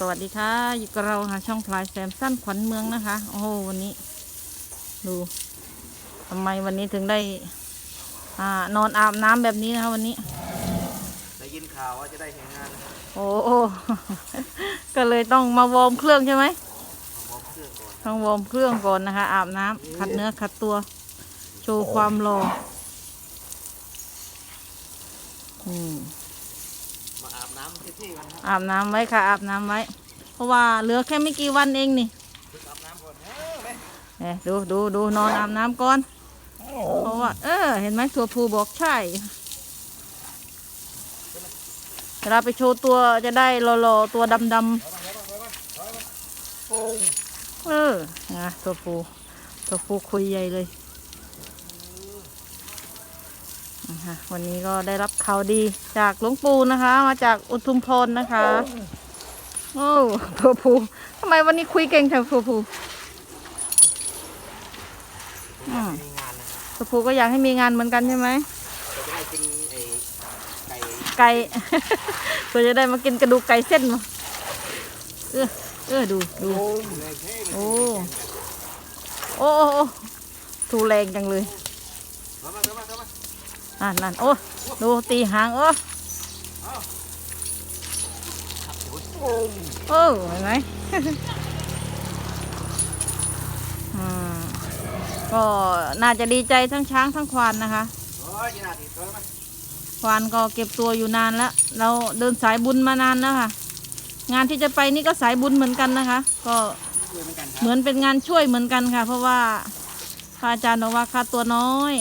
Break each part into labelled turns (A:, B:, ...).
A: สวัสดีค่ะอยู่กับเราค่ะช่องพลายแซมสั้นขวัญเมืองนะคะ โอ้โหวันนี้ ดูทำไมวันนี้ถึงได้อ่านอนอาบน้ำแบบนี้นะคะวันนี้
B: ได้ยินข่าวว่าจะได้เห็นงานนะครับ
A: โอ้โห ก็เลยต้องมาวอร์มเครื่องใช่ไหม
B: เอามอบเครื่องก่อน
A: ต้องวอร์มเครื่องก่อนนะคะ อาบน้ำขัดเนื้อขัดตัว โชว์ความรออืม
B: มาอาบน้ำที่ๆกันครับ
A: อาบน้ำไว้ค่ะ อาบน้ำไว้ เพราะว่าเหลือแค่ไม่กี่วันเองนี่
B: ฝึกอาบน้ำก่อนเออไป
A: เนี่ยดูดูดูนอนอาบน้ำก่อน เพราะว่า เออ เห็นไหมตัวผู้บอกใช่เวลาไปโชว์ตัวจะได้หล่อๆตัวดำๆเออนะตัวผู้ตัวผู้คุยใหญ่เลย นะคะ วันนี้ก็ได้รับข่าวดีจากหลวงปู่นะคะ มาจากอุทุมพรนะคะ โอ้ตัวผูทำไมวันนี้คุยเก่งแถวตัวผูอืม
B: มีงานนะครับ
A: ตัวผูก็อยากให้มีงานเหมือนกันใช่ไหม
B: เราจะได้กินไอ้ไก่
A: ไก่เพื่อจะได้มากินกระดูกไก่เส้นมาเออเออดูดู โอ้ โอ้ โอ้โอ้ทูแรงจังเลย
B: เข้ามาเข้ามาเข้ามา
A: อ่านั่นโอ้ดูตีหางโอ้โอ้เห็นไหมอืมก็น่าจะดีใจทั้งช้างทั้งควานนะคะ
B: โอ้ยยีนาทีตัวมา
A: ควานก็เก็บตัวอยู่นานแล้ว เราเดินสายบุญมานานแล้วค่ะ งานที่จะไปนี่ก็สายบุญเหมือนกันนะคะ ก็
B: ช่วยเหมือนกันครับ
A: เหมือนเป็นงานช่วยเหมือนกันค่ะ เพราะว่าพระอาจารย์บอกว่าค่าตัวน้อย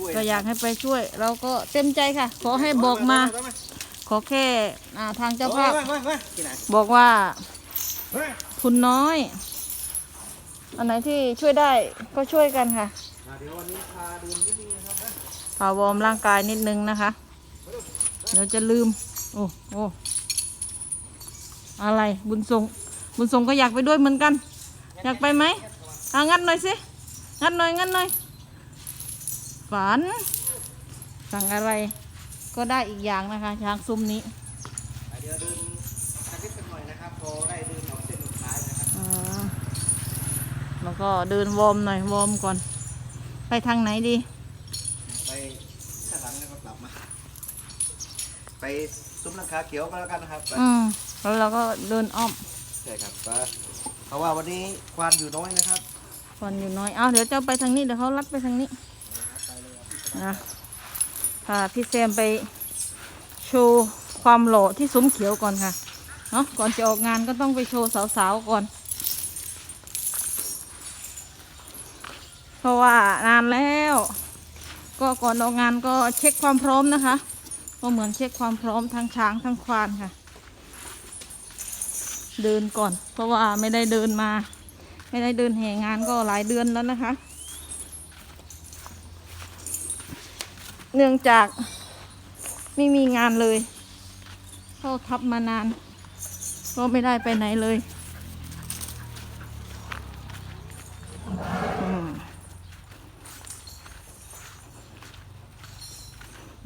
B: ช่วย
A: ก็อยากให้ไปช่วย เราก็เต็มใจค่ะ ขอให้บอกมา ขอแค่อ่าทางเจ้าภาพ
B: เฮ้ยเฮ้ยเฮ้ยที่ไหน
A: บอกว่า
B: เฮ้ย
A: ทุนน้อย อันไหนที่ช่วยได้ก็ช่วยกันค่ะ
B: อ่าเดี๋ยววันนี้พาเดินที่นี่นะครับนะ
A: พาวอร์มร่างกายนิดนึงนะคะ เดี๋ยวจะลืม โอ้โอ้อะไรบุญทรงบุญทรงก็อยากไปด้วยเหมือนกัน อยากไปไหมอางัดหน่อยสิงัดหน่อยงัดหน่อย ฝัน สั่งอะไรก็ได้อีกอย่างนะคะ ช้างซุ้มนี้
B: อ่าเดี๋ยวเดินสักนิดสักหน่อยนะครับพอได้เดินออกเส้นสุดท้ายนะครับ
A: อ่าแล้วก็เดินวอร์มหน่อยวอร์มก่อน ไปทางไหนดี
B: ไปข้างหลังแล้วก็กลับมา ไปซุ้มหลังคาเขียวก็แล้วกันนะครับไป
A: อืมแล้วเราก็เดินอ้อม
B: ใช่ครับป้าเพราะว่าวันนี้ควานอยู่น้อยนะครับ
A: คนอยู่น้อย เอาเดี๋ยวเจ้าไปทางนี้ เดี๋ยวเขาลัดไปทางนี้ นะพาพี่แซมไปโชว์ความหล่อที่ซุ้มเขียวก่อนค่ะเนาะก่อนจะออกงานก็ต้องไปโชว์สาวๆก่อน เพราะว่านานแล้ว ก็ก่อนออกงานก็เช็คความพร้อมนะคะ ก็เหมือนเช็คความพร้อมทั้งช้างทั้งควานค่ะ เดินก่อน เพราะว่าไม่ได้เดินมา ไม่ได้เดินแห่งานก็หลายเดือนแล้วนะคะ เนื่องจากไม่มีงานเลย เข้าทับมานาน ก็ไม่ได้ไปไหนเลย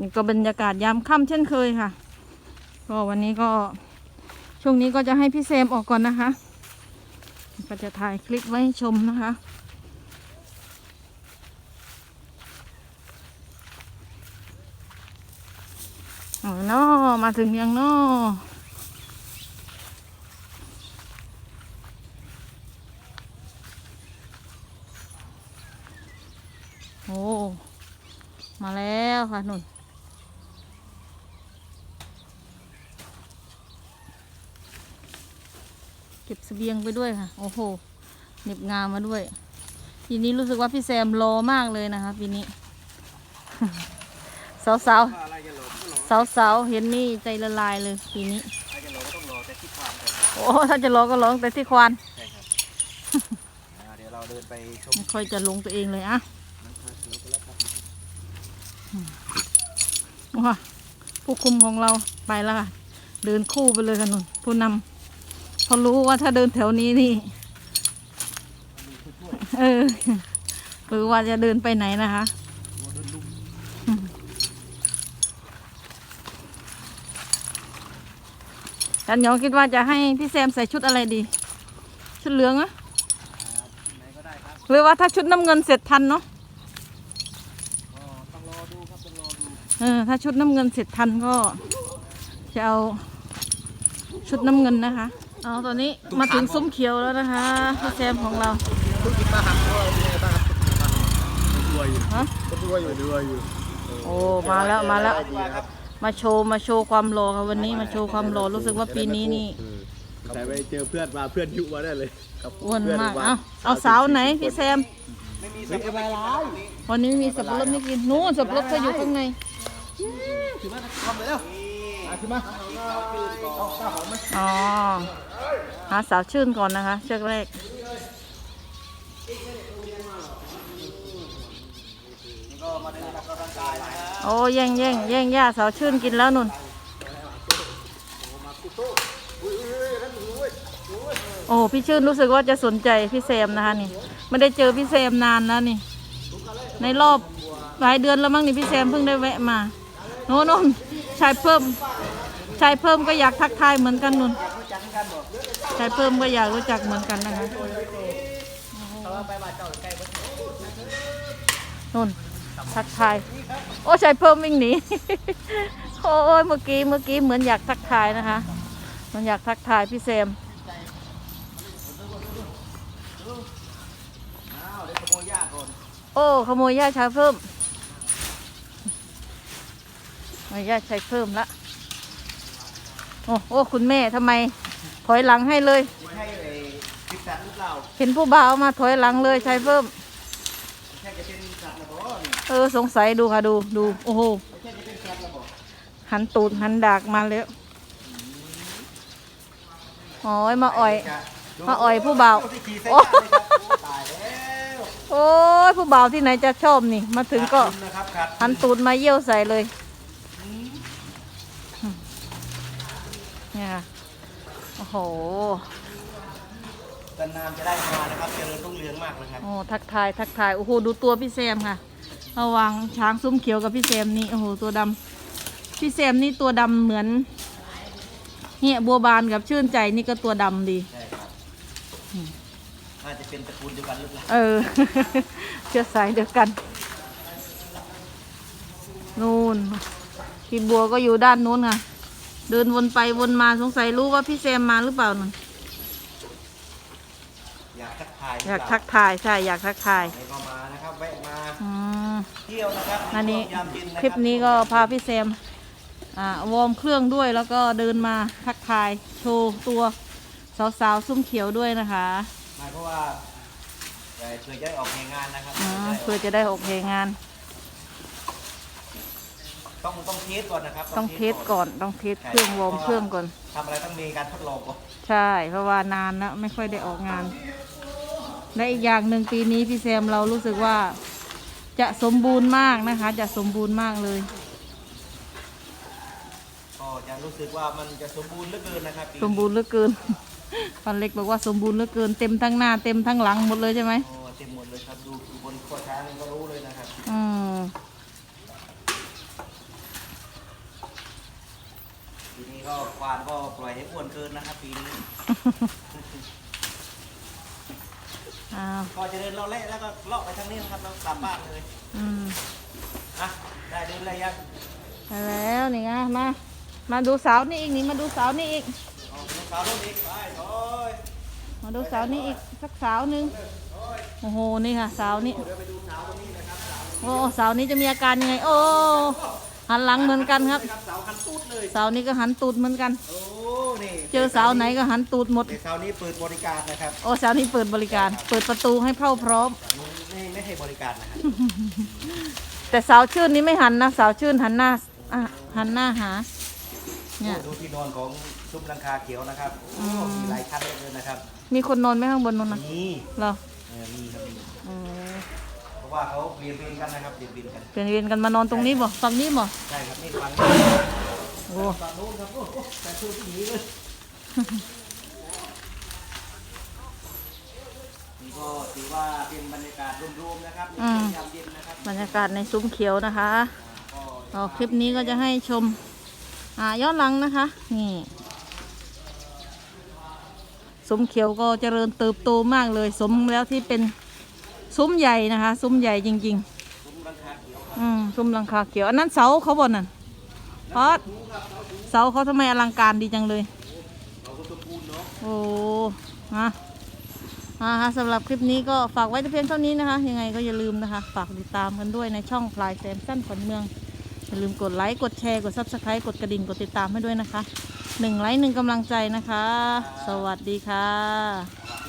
A: นี่ก็บรรยากาศยามค่ำเช่นเคยค่ะ ก็วันนี้ก็ช่วงนี้ก็จะให้พี่เซมออกก่อนนะคะ ก็จะถ่ายคลิปไว้ชมนะคะ โอ้ยนอ มาถึงยังนอโอ้ มาแล้วค่ะนุ่นเก็บเสบียงไปด้วยค่ะ โอ้โหเหน็บงามมาด้วย ปีนี้รู้สึกว่าพี่แซมรอมากเลยนะคะปีนี้ สาวส สาวสาวๆเห็นนี่ใจละลายเลยปีนี้
B: อะไรจะหลงก็ต้องรอแต่ที่ความกันครับ
A: โอ้ถ้าจะรอก็ร้องแต่ที่ควาน
B: ใช่ครับอ่าเดี๋ยวเราเดินไปชม
A: ไม่ค่อยจะลงตัวเองเลยอะ
B: หลังคาเขียวกันแล้วครับ
A: ว้าผู้คุมของเราไปแล้วค่ะ เดินคู่ไปเลยค่ะนุ่นผู้นำเพอรู้ว่าถ้าเดินแถวนี้นี่ เออหรือว่าจะเดินไปไหนนะคะ
B: ตัวเดินลุ ม
A: จันหยองคิดว่าจะให้พี่แซมใส่ชุดอะไรดี ชุดเหลืองอะ
B: ไหนก็ได้ครับ
A: หรือว่าถ้าชุดน้ำเงินเสร็จทันเนาะ
B: ก็ต้องรอดูครับต้องรอดู
A: เออถ้าชุดน้ำเงินเสร็จทันก็จะเอาชุดน้ำเงินนะคะเอาตอนนี้มาถึงซุ้มเขียวแล้วนะคะพี่แซมของเรา
B: ธุรกิจบ้านหักก็ยังไงบ้างครับรวยอยู่
A: ฮะ
B: ก็รวยอยู่รวยอยู่
A: โอ้มาแล้วมาแล้ว
B: ดีครับ
A: มาโชว์มาโชว์ความหล่อค่ะวันนี้มาโชว์ความหล่อรู้สึกว่าปีนี้นี่
C: แต่ไปเจอเพื่อนมาเพื่อนยุมาได้เลย
B: ครับ
A: อ้วนมากเอาเอาสาวไหนพี่แซม
B: ไม่มีสับปะรด
A: วันนี้มีสับปะรดไม่กินนู้นสับปะรดเขาอยู่ข้างใน
B: ถือมาทำไปแล้วมาถือมาเอาข้าวหอมไหม
A: อ๋อหาสาวชื่นก่อนนะคะเชือกแรก
B: นี่ก็มาเดินออกกำลังกายนะครับ
A: โอ้แย่งแย่งแย่งย่าสาวชื่นกินแล้วนุ่น โอ้พี่ชื่นรู้สึกว่าจะสนใจพี่แซมนะคะนี่ไม่ได้เจอพี่แซมนานแล้วนี่ ในรอบหลายเดือนแล้วมั้งนี่พี่แซมเพิ่งได้แวะมาโน่นโน่นชายเพิ่มชายเพิ่มก็อยากทักทายเหมือนกันนุ่นชายเพิ่มก็อยากรู้จักเหมือนกันนะคะนุ่น ทักทาย โอ้ชายเพิ่มวิ่งหนี โอ้ยเมื่อกี้เมื่อกี้เหมือนอยากทักทายนะคะเหมันอยากทักทายพี่แซม
B: อ้าวเดี๋ยวขโมยยาก่อน
A: โอ้ขโมยย่าชายเพิ่มขโมยย่าชายเพิ่มละโอ้โอ้คุณแม่ทำไม ถอยหลังให้เลย
B: ไม่ใช่ไอ้ติดสัตว์หรือเปล่า
A: เห็นผู้บ่าวมาถอยหลังเลยชายเพิ่ม
B: ไม่ใช่จะเป็นสัตว์ระบอนี่
A: เออสงสัยดูค่ะดูดูโอ้โห
B: ไม่ใช่จะเป็นสัตว์ระบอ
A: หันตูดหันดากมาแล้วโอ้ยมาอ่อย มาอ่อยผู้บ่าว
B: ที่ขี่ใส่หน้าเลยครับโอ้ตายแล้ว
A: โอ้ยผู้บ่าวที่ไหนจะชอบนี่ มาถึงก็
B: ขาดทุนนะครับขาดทุ
A: หันตูดมาเยี่ยวใส่เลยเนี่ยค่ะโอ้โห
B: นานๆจะได้มานะครับเจริญรุ่งเรืองมากนะครับ
A: โอ้ทักทายทักทายโอ้โหดูตัวพี่แซมค่ะ ระหวังช้างซุ้มเขียวกับพี่แซมนี่โอ้โหตัวดำพี่แซมนี่ตัวดำเหมือนเหี้ยบัวบานกับชื่นใจนี่ก็ตัวดำดี
B: ใช่ครับน่าจะเป็นตระกูลเดียวกันหรือเปล่า
A: เออ เชื้อสายเดียวกัน นู่นพี่บัวก็อยู่ด้านนู้นค่ะเดินวนไปวนมาสงสัยรู้ว่าพี่แซมมาหรือเปล่านั่น
B: อยากทักทาย
A: อยากทักทายใช่อยากทักทาย
B: ให้เข้ามานะครับแวะมา
A: อืม
B: เที่ยวนะครับ
A: อันนี้
B: ช่วงยามเย็นะ
A: คลิปนี้ก็พาพี่แซมอ่าวอร์มเครื่องด้วยแล้วก็เดินมาทักทายโชว์ตัวสาวๆ ซุ้มเขียวด้วยนะคะ
B: หมายเพราะว่าเอ่อเผื่อจะได้ออกงานนะครับ
A: อ่าเพื่อจะได้โอเคงาน
B: ต้องต้องเทสก่อนนะครับ
A: ต้องเทสก่อนต้องเทสเครื่องวอร์มเครื่องก่อน
B: ทำอะไรต้องมีการทดลองก่อน
A: ใช่ เพราะว่านานแล้วไม่ค่อยได้ออกงาน และอีกอย่างหนึ่งปีนี้พี่แซมเรารู้สึกว่า จะสมบูรณ์มากนะคะ จะสมบูรณ์มากเลย
B: ก็จะรู้สึกว่ามันจะสมบูรณ์เหลือเกินนะครับปีนี้
A: สมบูรณ์เหลือเกิน ปันเล็กบอกว่าสมบูรณ์เหลือเกิน เต็มทั้งหน้าเต็มทั้งหลังหมดเลยใช่ไหม
B: โอ้เต็มหมดเลยครับดูดูบนข้อช้างนี่ก็รู้เลยนะครับ
A: อืม
B: ปีนี้ก็ควานก็ปล่อยให้อ้วนเกินนะครับปีนี้
A: อ้าว
B: ก็จะเดินเลาะเละแล้วก็เลาะไปทางนี้นะครับแล้วกลับบ้านเลย
A: อืม
B: อะได้เดินอะไรยัง
A: ไปแล้วนี่ไงมา มาดูสาวนี่อีกนี่มาดูสาวนี่อีก
B: เอาลูกสาวลูกอีกไปโอ้ย
A: มาดูสาวนี่อีกสักสาวหนึ่งโอ้โหนี่ค่ะสาวนี่โอ้สาวนี้จะมีอาการยังไง โอ้หันหลังเหมือนกันครับ
B: ครับเสาคันตูดเลย
A: สาวนี้ก็หันตูดเหมือนกัน
B: โอ้ นี่
A: เจอสาวไหนก็หันตูดหมด
B: เด็กสาวนี้เปิดบริการนะครับ
A: โอ้สาวนี้เปิดบริการ เปิดประตูให้เข้าพร้อม
B: ไม่ไม่ให้บริการนะครับ
A: แต่สาวชื่นนี้ไม่หันนะสาวชื่นหันหน้าอะหันหน้าหา เนี่ย
B: ดูที่นอนของซุ้มหลังคาเขียวนะครับโอ้มีหลายชั้นเหลยเกินนะครับ
A: มีคนนอนไหมข้างบนนู้นนะ
B: มี
A: เหรอ
B: เออมีครับมี
A: อืม
B: เพราะว่าเขาเบียนเบียนกันนะครับเบียนเบียนกัน
A: เปลี่ยนเวียนกันมานอนตรงนี้บ่ฝั่งนี้บ่
B: ใช่ครับนี่ฟัง
A: โอ้
B: ฝั่งนู้นครับโอ้โหแต่ชูที่หนีเลยนี่ก็ถือว่าเป็นบรรยากาศรวมๆนะครับในช่วงยามเย็นนะครับ
A: บรรยากาศในซุ้มเขียวนะคะ
B: ก็
A: อ๋อคลิปนี้ก็จะให้ชมอ่าย้อนหลังนะคะ นี่สมเขียวก็เจริญเติบโตมากเลยสมแล้วที่เป็นซุ้มใหญ่นะคะ ซุ้มใหญ่จริง ๆ อืมซุ้มหลังคาเขียว อันนั้นเสาเขาบนนั่น พอดเสาเขาทำไมอลังการดีจังเลย โอ้ฮะอ่าฮะสำหรับคลิปนี้ก็ฝากไว้แต่เพียงเท่านี้นะคะ ยังไงก็อย่าลืมนะคะ ฝากติดตามกันด้วยในช่องพลายแซมสั้นขวัญเมือง อย่าลืมกดไลค์ กดแชร์ กดซับสไครต์กดกระดิ่ง กดติดตามให้ด้วยนะคะหนึ่งไลค์หนึ่งกำลังใจนะคะ สวัสดีค่ะ